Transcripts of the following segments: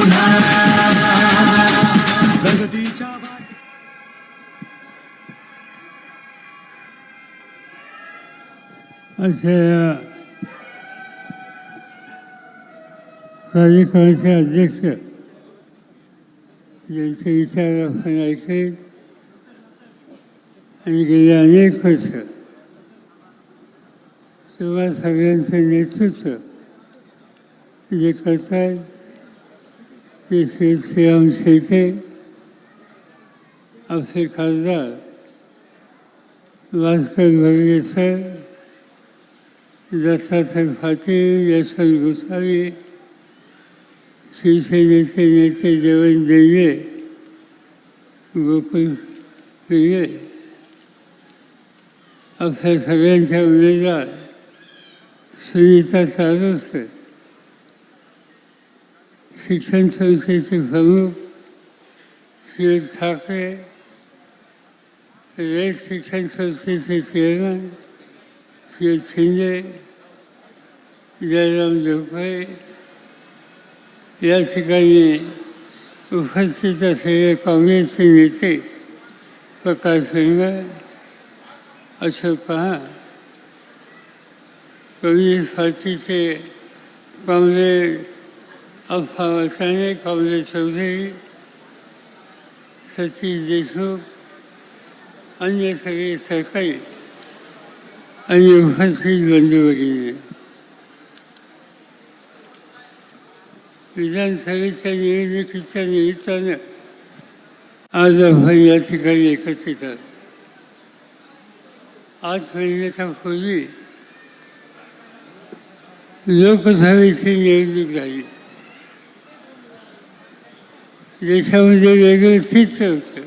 पुन्हा असे कार्यक्रमाचे अध्यक्ष ज्यांचे विचार आपण ऐकले आणि गेले अनेक वर्ष. तेव्हा सगळ्यांचं नेतृत्व जे करतात ते श्री श्रीराम शेते आपले खासदार भास्कर भगवे सर दत्तात्रय पाटील यशवंत गोसावी शिवसेनेचे नेते देवेंद्र देवे गोकुळ पिळे आपल्या सगळ्यांच्या उमेदवार सुनीता चारोस्कर शिक्षण संस्थेचे प्रमुख श्री ठाकरे रयत शिक्षण संस्थेचे चेअरमन श्री शिंदे जयराम जोपळे या ठिकाणी उपस्थित असलेले काँग्रेसचे नेते प्रकाश वेंगर अशोक पहा कम्युनिस्ट पार्टीचे काँग्रेस अफा वसाने काँग्रेस चौधरी सचिन देशमुख अन्य सगळे सरकारी आणि उपस्थित बंधू भगिनी विधानसभेच्या निवडणुकीच्या निमित्तानं आज आपण या ठिकाणी एकत्रित आहोत आज महिन्याच्या पूर्वी लोकसभेची निवडणूक झाली. देशामध्ये वेगळं चित्र होतं.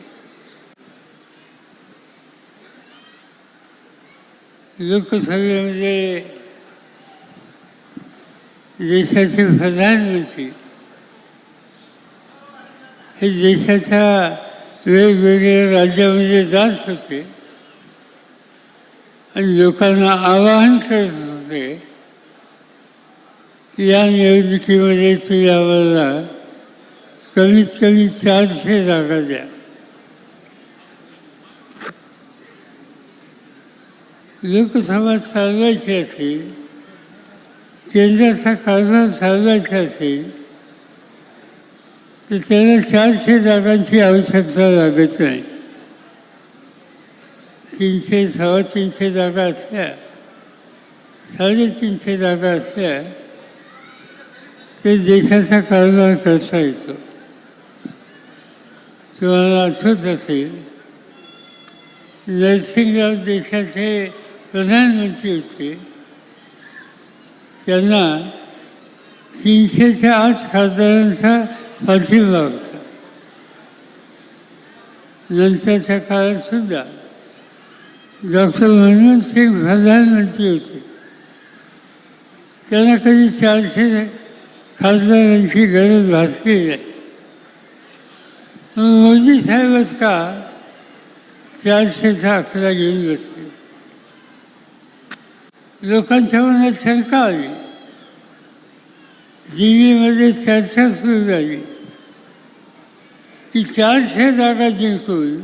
लोकसभेमध्ये म्हणजे देशाचे प्रधानमंत्री. हे देशाच्या वेगवेगळ्या राज्यामध्ये जात होते. आणि लोकांना आवाहन करत होते या निवडणुकीमध्ये तुम्ही आम्हाला कमीत कमी चारशे जागा द्या. लोकसभा चालवायची असेल केंद्राचा कारभार चालवायचा असेल तर त्याला चारशे जागांची आवश्यकता लागत नाही. तीनशे सव्वा तीनशे जागा असल्या साडेतीनशे जागा असल्या ते देशाचा कारभार करता येतो. तुम्हाला आठवत असेल जयसिंगराव देशाचे प्रधानमंत्री होते. त्यांना तीनशेच्या आठ खासदारांचा पाठिंबा होता. नंतरच्या काळात सुद्धा डॉक्टर मनमोहन सिंग प्रधानमंत्री होते. त्यांना कधी चारशे खासदारांची गरज भासली नाही. मोदी साहेबच का चारशेचा आकडा घेऊन बसले. लोकांच्या मनात शंका आली. दिल्लीमध्ये चर्चा सुरू झाली. की चारशे जागा जिंकून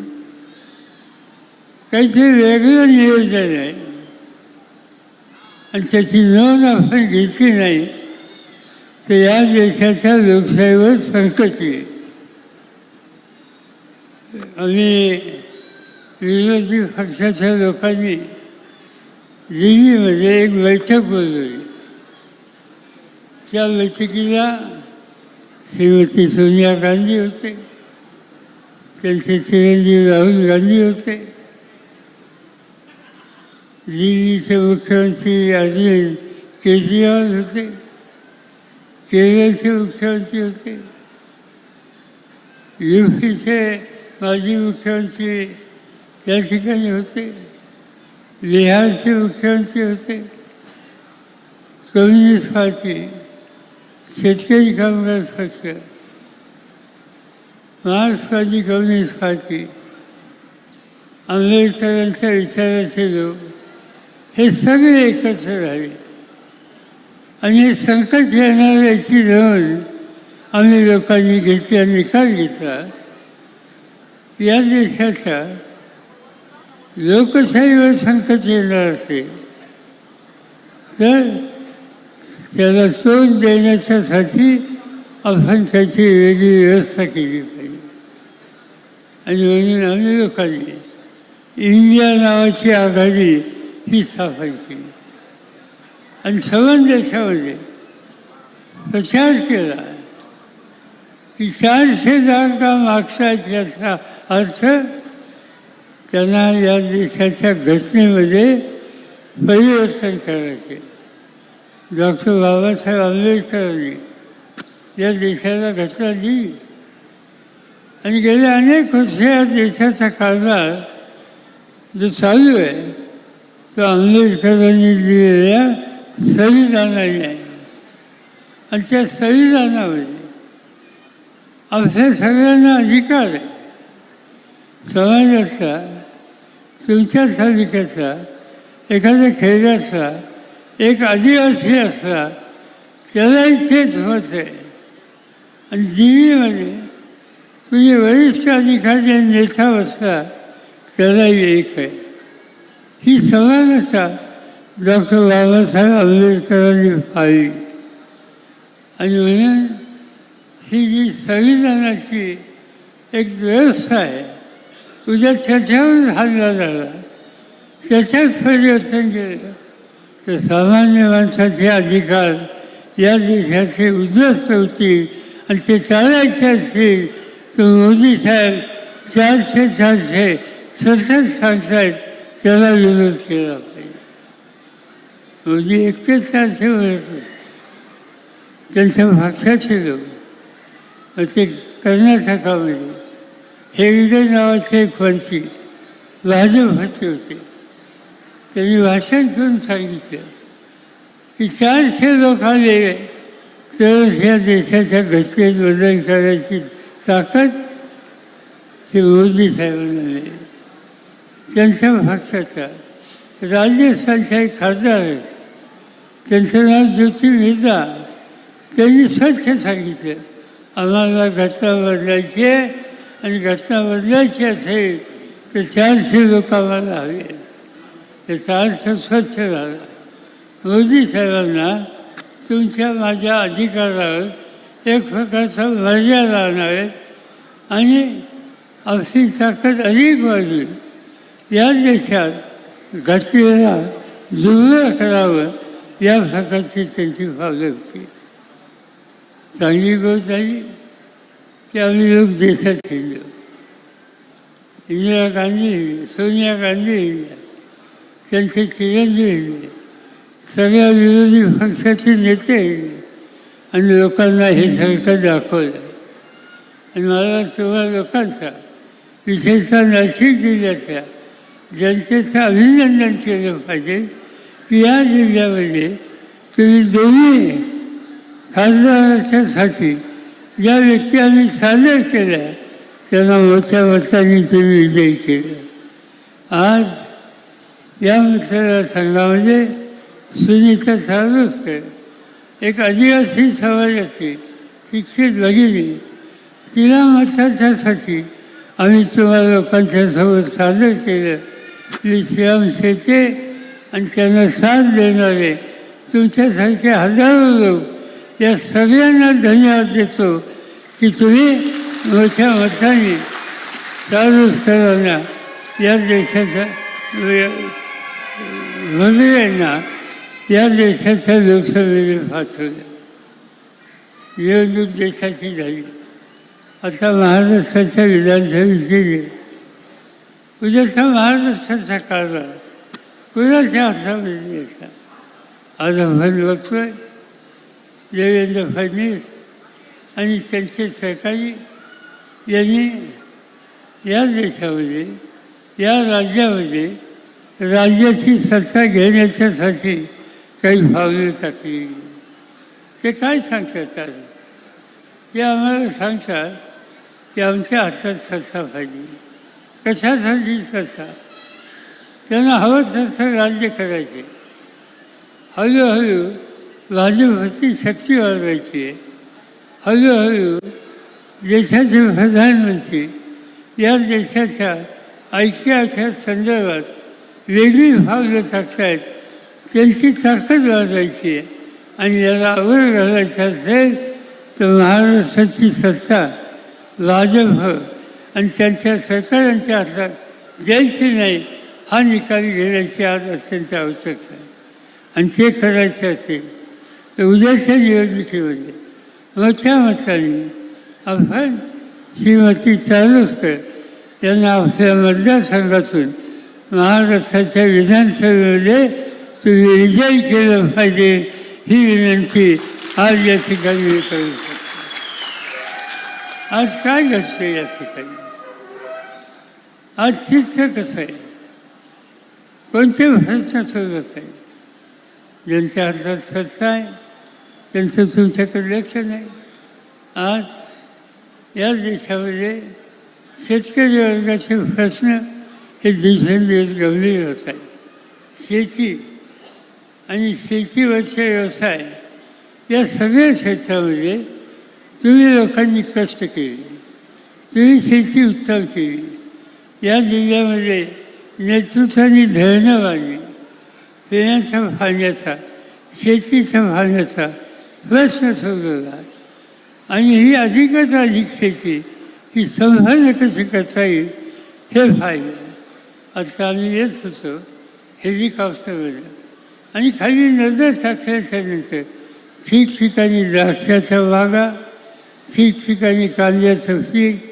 काहीतरी वेगळं नियोजन आहे. आणि त्याची नोंद आपण घेतली नाही तर या देशाच्या लोकशाहीवर संकट येईल. आम्ही विरोधी पक्षाच्या लोकांनी दिल्लीमध्ये एक बैठक बोलवली. त्या बैठकीला श्रीमती सोनिया गांधी होते त्यांचे चिरंजीव राहुल गांधी होते. दिल्लीचे मुख्यमंत्री अरविंद केजरीवाल होते केरळचे मुख्यमंत्री होते. यू पीचे माजी मुख्यमंत्री त्या ठिकाणी होते. बिहारचे मुख्यमंत्री होते. कम्युनिस्ट पार्टी शेतकरी कामगार पक्ष मार्क्सवादी कम्युनिस्ट पार्टी आंबेडकरांच्या विचाराचे लोक हे सगळे एकत्र झाले. आणि हे संकट येणाऱ्याची नोंद आम्ही लोकांनी घेतला निकाल घेतला. या देशाचा लोकशाहीवर संकट येणार असेल तर त्याला तोंड देण्याच्यासाठी आपण त्याची वेगळी व्यवस्था केली पाहिजे. आणि म्हणून आम्ही लोकांनी इंडिया नावाची आघाडी ही स्थापन केली. आणि सवन देशामध्ये प्रचार केला. की चारशे जागा मागचा याचा अर्थ त्यांना या देशाच्या घटनेमध्ये परिवर्तन करायचे डॉक्टर बाबासाहेब आंबेडकरांनी या देशाला घटना दिली. आणि गेले अनेक वर्ष या देशाचा कारभार जो चालू आहे तो आंबेडकरांनी दिलेल्या संविधानाने आहे. आणि त्या संविधानामध्ये आपल्या सगळ्यांना अधिकार आहे. समाजाचा तुमच्या तालुक्याचा एखाद्या खेड्याचा एक आदिवासी असला त्यालाही तेच होत. आहे आणि दिल्लीमध्ये तुझे वरिष्ठ अधिकारी आणि नेता बसला त्यालाही एक आहे. ही समानता डॉक्टर बाबासाहेब आंबेडकरांनी पाळली. आणि म्हणून ही जी संविधानाची एक व्यवस्था आहे तुझ्या त्याच्यावर हल्ला झाला. त्याच्यात परिवर्तन केलं तर सामान्य माणसाचे अधिकार या देशाचे उद्ध्वस्त होतील आणि ते चालायचे असतील तर मोदी साहेब चारशे चारशे सतत सांगतायत त्याला विरोध केला पाहिजे. मोदी एकटेच चारशे म्हणत त्यांच्या भाषाचे लोक मग ते कर्नाटकामध्ये हेगडे नावाचे एक पंथी भाजपचे होते त्यांनी भाषण करून सांगितलं की चारशे लोक आले तरच या देशाच्या घटनेत बदल करायची ताकद हे मोदी साहेबांना नाही त्यांच्या पक्षाचा राजस्थानच्या एक खासदार आहेत. त्यांचं नाव ज्योती मेहता. त्यांनी स्वच्छ सांगितलं आम्हाला घटना बदलायची आहे. आणि घटना बदलायची असेल तर चारशे लोक आम्हाला हवे. त्याचा अर्थ स्वच्छ झाला मोदी साहेबांना तुमच्या माझ्या अधिकारावर एक प्रकारचा मर्जा लावणार आहे. आणि आपली ताकद अधिक वाढली. या देशात घटनेला दुर्बळ करावं या प्रकारची त्यांची भावना होती चांगली गोष्ट झाली त्यावेळी आम्ही लोक देशात हिंडलो इंदिरा गांधी सोनिया गांधी त्यांचे चिरंजीव सगळ्या विरोधी पक्षाचे नेते आणि लोकांना हे सरकार दाखवलं. आणि मला तेव्हा लोकांचा विशेषतः नाशिक जिल्ह्याच्या जनतेचं अभिनंदन केलं पाहिजे की या जिल्ह्यामध्ये तुम्ही दोन्ही खासदाराच्यासाठी ज्या व्यक्ती आम्ही सादर केल्या त्यांना मोठ्या मतांनी तुम्ही विजयी केलं. आज या मतदारसंघामध्ये सुनीता चालूसकर एक आदिवासी समाजाची शिक्षित भगिनी तिला मताच्यासाठी आम्ही तुम्हाला लोकांच्या सोबत सादर केलं. मी श्रीराम शेते आणि त्यांना साथ देणारे तुमच्यासारखे हजारो लोक या सगळ्यांना धन्यवाद देतो. की तुम्ही मोठ्या मताने चालूच करांना या देशाच्या मंदिरांना या देशाच्या लोकसभेने पाठवल्या निवडणूक देशाची झाली. आता महाराष्ट्राच्या विधानसभेची उद्याचा महाराष्ट्राचा काळ कुणाच्या हातामध्ये यायचा आज आपण बघतोय देवेंद्र फडणवीस? आणि त्यांचे सहकारी यांनी या देशामध्ये या राज्यामध्ये राज्याची सत्ता घेण्याच्यासाठी काही पावले टाकली. ते काय सांगतात आज? ते आम्हाला सांगतात की आमच्या हातात सत्ता पाहिजे. कशासाठी सत्ता? त्यांना हवं तसं राज्य करायचे. हळूहळू भाजपची शक्ती वाढवायची आहे. हळूहळू देशाचे प्रधानमंत्री या देशाच्या ऐक्याच्या संदर्भात वेगळी भावलं टाकतायत त्यांची ताकद वाढवायची आहे आणि याला आवड घालायचं असेल तर महाराष्ट्राची सत्ता भाजप हो आणि त्यांच्या सरकारांच्या हातात द्यायची नाही हा निकाल घेण्याची आज अत्यंत आवश्यक आहे. आणि ते करायचे असेल तर उद्याच्या निवडणुकीमध्ये मोठ्या मताने आपण श्रीमती चालुसकर यांना आपल्या मतदारसंघातून महाराष्ट्राच्या विधानसभेमध्ये तुम्ही विजयी केलं पाहिजे ही विनंती आज या ठिकाणी मी करू शकतो. आज काय घडतं या ठिकाणी? आज चित्र कसं आहे कोणते प्रश्न सोडत आहे ज्यांच्या हातात सत्ता आहे त्यांचं तुमच्याकडे लक्ष नाही आज या देशामध्ये शेतकरी वर्गाचे प्रश्न हे दिवसेंदिवस गंभीर होत आहे शेती आणि शेतीवरचे व्यवसाय या सगळ्या क्षेत्रामध्ये तुम्ही लोकांनी कष्ट केले. तुम्ही शेती उत्तम केली. या जिल्ह्यामध्ये नेतृत्वाने धरणं बांधली पिण्याच्या पाण्याचा शेतीच्या पाण्याचा प्रश्न सोडवला आणि ही अधिकच अधिक शेती ही संभाव्य कशी करता येईल हे फायदे आता आम्ही येत होतो हेलिकॉप्टरमध्ये आणि खाली नजर टाकल्याच्या नंतर ठिकठिकाणी द्राक्षाच्या बागा ठिकठिकाणी कांद्याचं पीक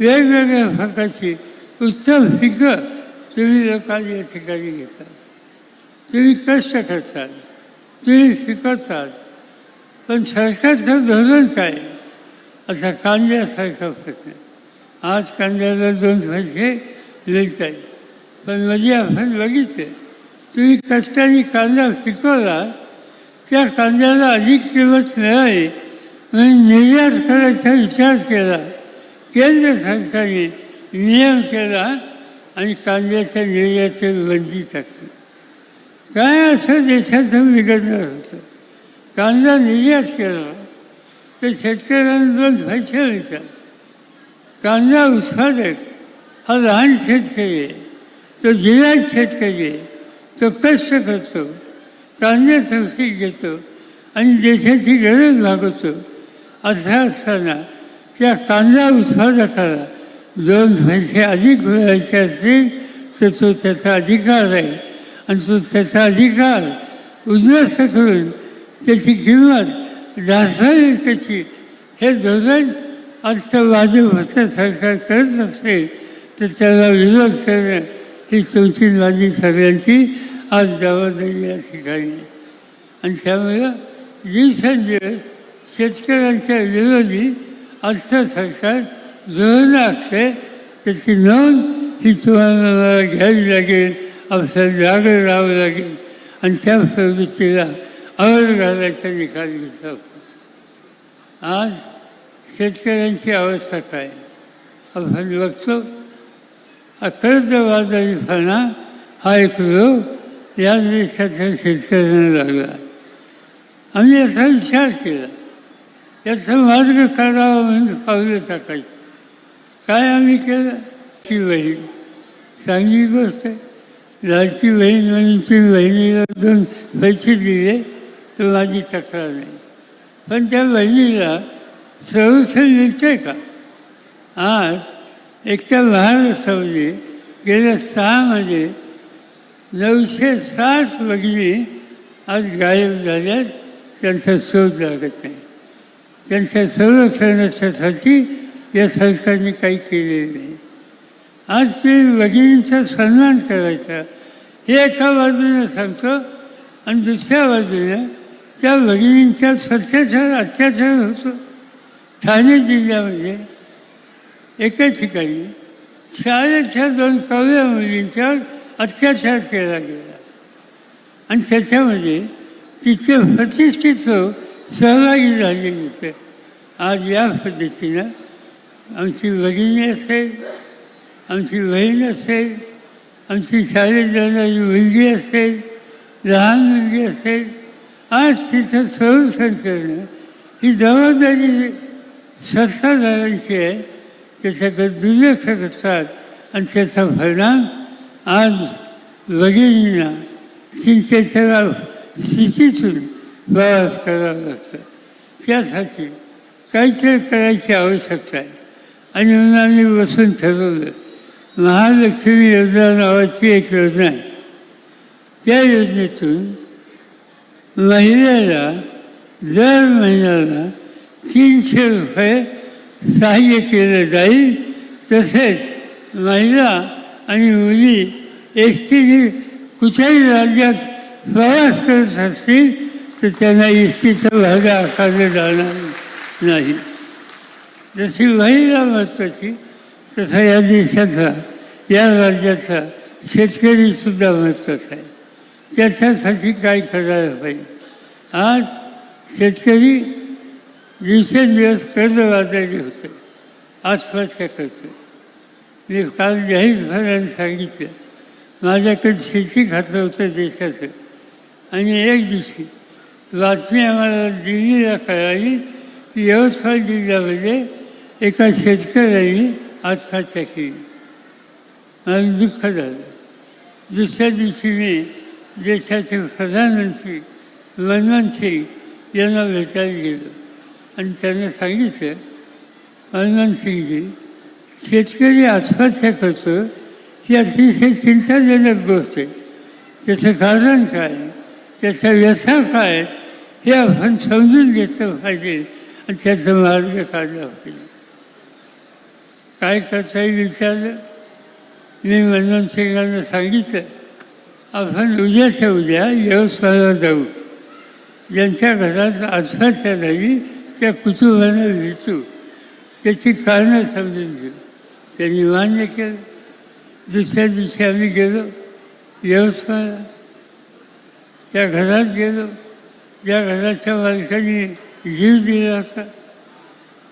वेगवेगळ्या भागाची उत्तम पिकं तुम्ही लोकांनी या ठिकाणी घेतात. तुम्ही कष्ट करतात तुम्ही शिकवतात पण सरकारचं धोरण काय असा कांद्यासारखा प्रश्न आज कांद्याला दोन पैसे लिहित आहेत. पण मध्ये आपण बघितलं तुम्ही कष्टाने कांदा पिकवला त्या कांद्याला अधिक किंमत मिळाली. म्हणून निर्यात करायचा विचार केला. केंद्र सरकारने नियम केला आणि कांद्याच्या निर्यातीवर बंदी टाकली. काय असं देशाचं बिघडणार होतं? कांदा निर्यात केला तर शेतकऱ्यांना दोन पैसे मिळतात कांदा उत्पादक हा लहान शेतकरी आहे तो जिल्ह्यात शेतकरी आहे तो कष्ट करतो कांदा पीक घेतो आणि देशाची गरज भागवतो. असं असताना त्या कांदा उत्पादकाला दोन पैसे अधिक मिळायचे असतील तर तो त्याचा अधिकार आहे. आणि तो त्याचा अधिकार उद्ध्वस्त करून त्याची किंमत जास्त नाही त्याची हे धोरण आजचं भाजपचं सरकार करत असते तर त्याला विरोध करणं ही तुमची माझी सगळ्यांची आज जबाबदारी या ठिकाणी. आणि त्यामुळं दिवसेंदिवस शेतकऱ्यांच्या विरोधी आजचं सरकार धोरणं असते त्याची नोंद ही तुम्हाला मला घ्यावी लागेल आपल्याला जागं राहावं लागेल. आणि त्या प्रवृत्तीला आवर घालायचा निकाल घेतला आज शेतकऱ्यांची अवस्था काय? आपण बघतो कर्जबाजारीपणा हा एक रोग या देशाच्या शेतकऱ्यांना लागला. आम्ही याचा विचार केला. याचा मार्ग काढावा म्हणून पावलं टाकायचं. काय आम्ही केलं? की बहीण. चांगली गोष्ट आहे. लाडकी बहीण म्हणून ती बहिणीला दोन पैसे दिले. तर माझी तक्रार नाही पण त्या बहिणीला संरक्षण मिळतंय का? आज एकट्या महाराष्ट्रामध्ये गेल्या सहामध्ये म्हणजे नऊशे साठ भगिनी आज गायब झाल्यात त्यांचा शोध लागत नाही. त्यांच्या संरक्षणाच्यासाठी या सरकारने काही केलेलं नाही. आज ते भगिनींचा सन्मान करायचा हे एका बाजूने सांगतो आणि दुसऱ्या बाजूने त्या भगिनींच्या सत्याचार अत्याचार होतो. ठाणे जिल्ह्यामध्ये एका ठिकाणी शाळेच्या दोन कवल्या मुलींच्यावर अत्याचार केला गेला. आणि त्याच्यामध्ये तिथे प्रतिष्ठित सहभागी झाले होते. आज या पद्धतीनं आमची वहिनी असेल आमची बहीण असेल आमची शाळेत जाणारी मुलगी असेल लहान मुलगी असेल आज तिचं संरक्षण करणं ही जबाबदारी सत्ताधाऱ्यांची आहे. त्याच्याकडे दुर्लक्ष करतात आणि त्याचा परिणाम आज वडिलांना चिंतेच्या स्थितीतून प्रवास करावा लागतो. त्यासाठी काहीतरी करायची आवश्यकता आहे. आणि म्हणून आम्ही बसून ठरवलं महालक्ष्मी योजना नावाची एक योजना आहे. त्या योजनेतून महिलेला दर महिन्याला तीनशे रुपये सहाय्य केलं जाईल. तसेच महिला आणि मुली एस टीने कुठल्याही राज्यात प्रवास करत असतील तर त्यांना एस टीचा भाडं आकारला जाणार नाही. जशी महिला महत्त्वाची तसा या देशाचा या राज्याचा शेतकरीसुद्धा महत्त्वाचा आहे. त्याच्यासाठी काय करायला पाहिजे? आज शेतकरी दिवसेंदिवस कर्ज वाजायचे होते. आत्महत्या करतो मी काल जाहीरपणाने सांगितलं माझ्याकडे शेती खातं होतं देशाचं. आणि एक दिवशी बातमी आम्हाला दिल्लीला कळाली की यवतमाळ जिल्ह्यामध्ये एका शेतकऱ्याने आत्महत्या केली. मला दुःख झालं. दुसऱ्या दिवशी मी देशाचे प्रधानमंत्री मनमोहन सिंग यांना भेटायला गेलो. आणि त्यांना सांगितलं मनमोहन सिंगजी शेतकरी आत्महत्या करतो ही अतिशय चिंताजनक गोष्ट आहे. त्याचं कारण काय? त्याचा व्यथा काय? हे आपण समजून घेतलं पाहिजे आणि त्याचा मार्ग काढला पाहिजे. काय करता येईल विचारलं? मी मनमोहन सिंगांना सांगितलं आपण उद्याच्या उद्या यवतमाळला जाऊ. ज्यांच्या घरात आत्महत्या झाली त्या कुटुंबांना भेटू त्याची कारणं समजून घेऊ. त्यांनी मान्य केलं. दुसऱ्या दिवशी आम्ही गेलो. यवतमाळला त्या घरात गेलो. ज्या घराच्या मालकाने जीव दिला होता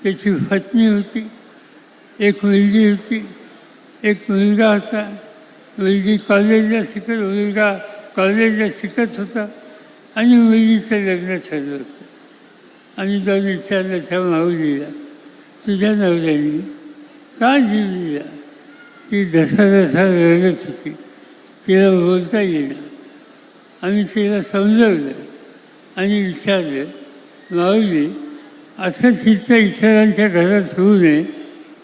त्याची पत्नी होती. एक मुलगी होती. एक मुलगा होता. मुलगी कॉलेजला शिकत मुलगा कॉलेजला शिकत होता आणि मुलगीचं लग्न ठरलं होतं. आणि जाऊन विचारलं त्या माऊलीला तुझ्या नवऱ्याने का जीव दिला ती धसाधसा धसा रडत होती. तिला बोलता येईना. आम्ही तिला समजवलं आणि विचारलं माऊली असं चित्त इतरांच्या घरात होऊ नये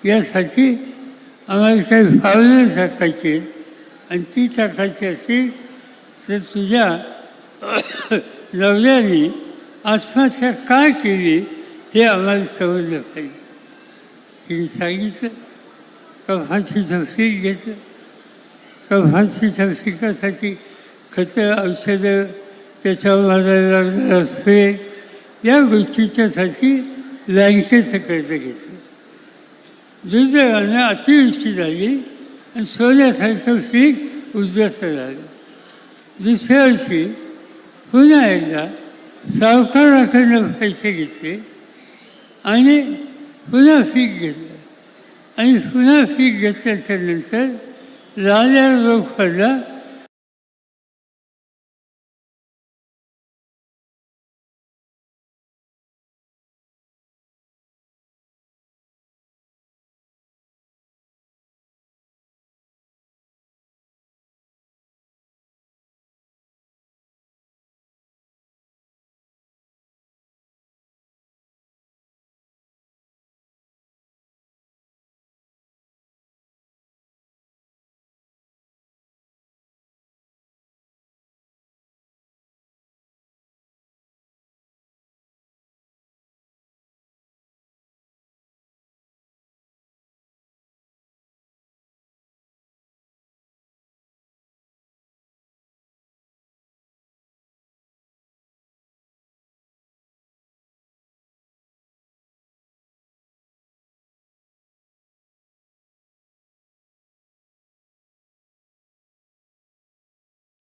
यासाठी आम्हाला काही फावलं टाकायची आणि ती टाकायची असेल तर तुझ्या नवऱ्याने आत्महत्या का केली हे आम्हाला समजलं पाहिजे तिने सांगितलं कफाची पीक घेतलं. कफाचीच्या पिकासाठी खतं औषधं त्याच्यावर मारायला या गोष्टीच्यासाठी बँकेचं कर्ज घेतलं. दुर्दैवानं अतिवृष्टी झाली. आणि सोन्यासारखं पीक उद्ध्वस्त झालं दुसऱ्या वर्षी पुन्हा एकदा सावकाराकडनं पैसे घेतले आणि पुन्हा फीक घेतलं आणि पुन्हा फीक घेतल्याच्या नंतर लाल्या रोग पडला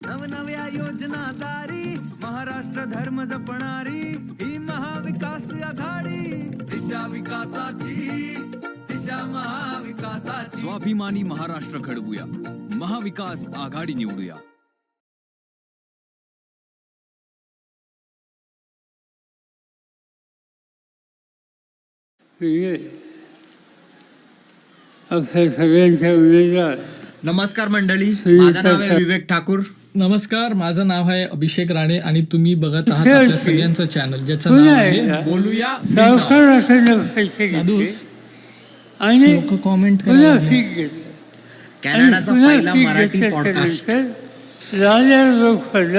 नवनव्या योजना दारी महाराष्ट्र धर्म जपणारी ही महाविकास आघाडी. दिशा विकासाची दिशा महाविकासाची. स्वाभिमानी महाराष्ट्र घडवूया. महाविकास आघाडी निवडूया. सगळ्यांच्या उमेदवार. नमस्कार मंडळी. माझं नाव आहे. विवेक ठाकूर. नमस्कार माझं नाव आहे अभिषेक राणे आणि तुम्ही बघत आहात आपल्या. सगळ्यांचं चॅनल ज्याचं नाव आहे बोलूया आणि लोक कॉमेंट कॅनडाचा पहिला मराठी पॉडकास्ट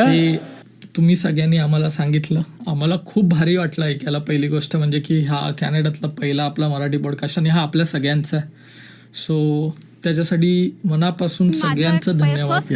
हे तुम्ही सगळ्यांनी आम्हाला सांगितलं. आम्हाला खूप भारी वाटलं ऐकायला. पहिली गोष्ट म्हणजे की हा कॅनडातला पहिला आपला मराठी पॉडकास्ट आणि हा आपल्या सगळ्यांचा. आहे सो त्याच्यासाठी मनापासून सगळ्यांचं धन्यवाद.